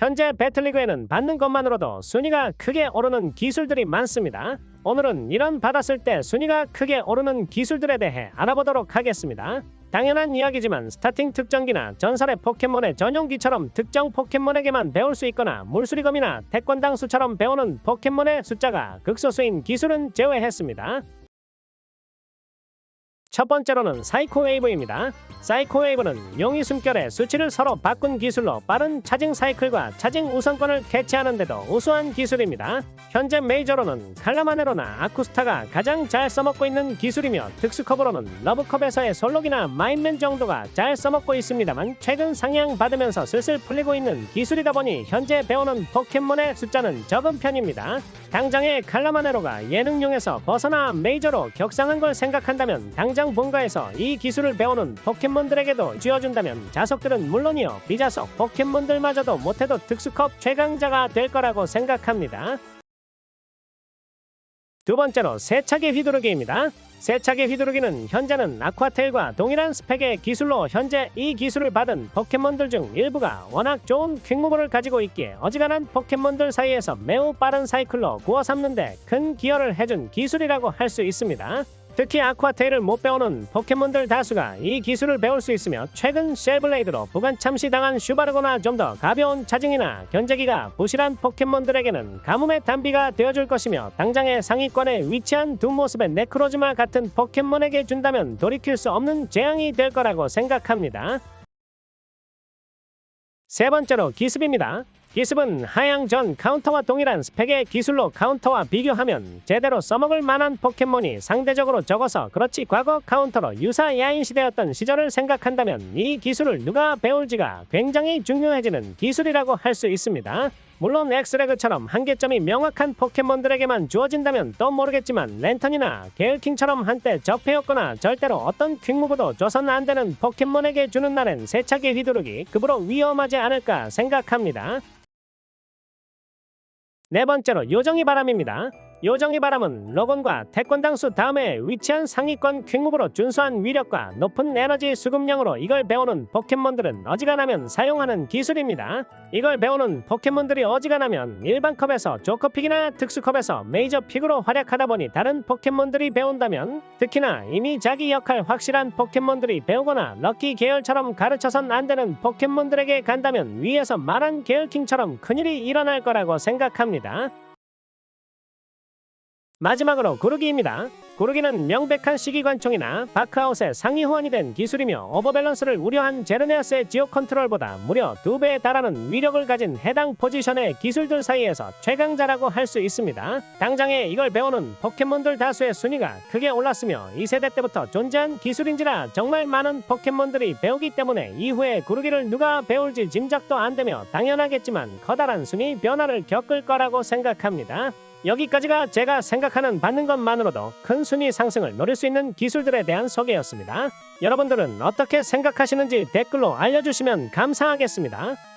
현재 배틀리그에는 받는 것만으로도 순위가 크게 오르는 기술들이 많습니다. 오늘은 이런 받았을 때 순위가 크게 오르는 기술들에 대해 알아보도록 하겠습니다. 당연한 이야기지만 스타팅 특정기나 전설의 포켓몬의 전용기처럼 특정 포켓몬에게만 배울 수 있거나 물수리검이나 태권당수처럼 배우는 포켓몬의 숫자가 극소수인 기술은 제외했습니다. 첫 번째로는 사이코 웨이브입니다. 사이코 웨이브는 용의 숨결의 수치를 서로 바꾼 기술로 빠른 차징 사이클과 차징 우선권을 캐치하는데도 우수한 기술입니다. 현재 메이저로는 칼라마네로나 아쿠스타가 가장 잘 써먹고 있는 기술이며 특수컵으로는 러브컵에서의 솔록이나 마인맨 정도가 잘 써먹고 있습니다만 최근 상향 받으면서 슬슬 풀리고 있는 기술이다 보니 현재 배우는 포켓몬의 숫자는 적은 편입니다. 당장의 칼라마네로가 예능용에서 벗어나 메이저로 격상한 걸 생각한다면 당장 본가에서 이 기술을 배우는 포켓몬들에게도 쥐어준다면 자석들은 물론이요 비자석 포켓몬들마저도 못해도 특수컵 최강자가 될 거라고 생각합니다. 두 번째로 세차기 휘두르기입니다. 세차기 휘두르기는 현재는 아쿠아테일과 동일한 스펙의 기술로 현재 이 기술을 받은 포켓몬들 중 일부가 워낙 좋은 퀵무브를 가지고 있기에 어지간한 포켓몬들 사이에서 매우 빠른 사이클로 구워 삼는데 큰 기여를 해준 기술이라고 할 수 있습니다. 특히 아쿠아테일을 못 배우는 포켓몬들 다수가 이 기술을 배울 수 있으며 최근 쉘블레이드로 부관 참시당한 슈바르거나 좀 더 가벼운 차징이나 견제기가 부실한 포켓몬들에게는 가뭄의 단비가 되어줄 것이며 당장의 상위권에 위치한 두 모습의 네크로즈마 같은 포켓몬에게 준다면 돌이킬 수 없는 재앙이 될 거라고 생각합니다. 세 번째로 기습입니다. 기습은 하향 전 카운터와 동일한 스펙의 기술로 카운터와 비교하면 제대로 써먹을 만한 포켓몬이 상대적으로 적어서 그렇지 과거 카운터로 유사 야인 시대였던 시절을 생각한다면 이 기술을 누가 배울지가 굉장히 중요해지는 기술이라고 할 수 있습니다. 물론 엑스레그처럼 한계점이 명확한 포켓몬들에게만 주어진다면 또 모르겠지만 랜턴이나 게일킹처럼 한때 적폐였거나 절대로 어떤 퀵무브도 줘선 안 되는 포켓몬에게 주는 날엔 세차게 휘두르기 급으로 위험하지 않을까 생각합니다. 네 번째로 요정이 바람입니다. 요정이 바람은 로건과 태권당수 다음에 위치한 상위권 퀵무브로 준수한 위력과 높은 에너지 수급량으로 이걸 배우는 포켓몬들은 어지간하면 사용하는 기술입니다. 이걸 배우는 포켓몬들이 어지간하면 일반 컵에서 조커픽이나 특수컵에서 메이저 픽으로 활약하다 보니 다른 포켓몬들이 배운다면 특히나 이미 자기 역할 확실한 포켓몬들이 배우거나 럭키 계열처럼 가르쳐선 안 되는 포켓몬들에게 간다면 위에서 말한 계열킹처럼 큰일이 일어날 거라고 생각합니다. 마지막으로 고르기입니다. 고르기는 명백한 시기관총이나 바크아웃의 상위 호환이 된 기술이며 오버밸런스를 우려한 제르네아스의 지오 컨트롤보다 무려 2배에 달하는 위력을 가진 해당 포지션의 기술들 사이에서 최강자라고 할 수 있습니다. 당장에 이걸 배우는 포켓몬들 다수의 순위가 크게 올랐으며 2세대 때부터 존재한 기술인지라 정말 많은 포켓몬들이 배우기 때문에 이후에 고르기를 누가 배울지 짐작도 안 되며 당연하겠지만 커다란 순위 변화를 겪을 거라고 생각합니다. 여기까지가 제가 생각하는 받는 것만으로도 큰 순위 상승을 노릴 수 있는 기술들에 대한 소개였습니다. 여러분들은 어떻게 생각하시는지 댓글로 알려주시면 감사하겠습니다.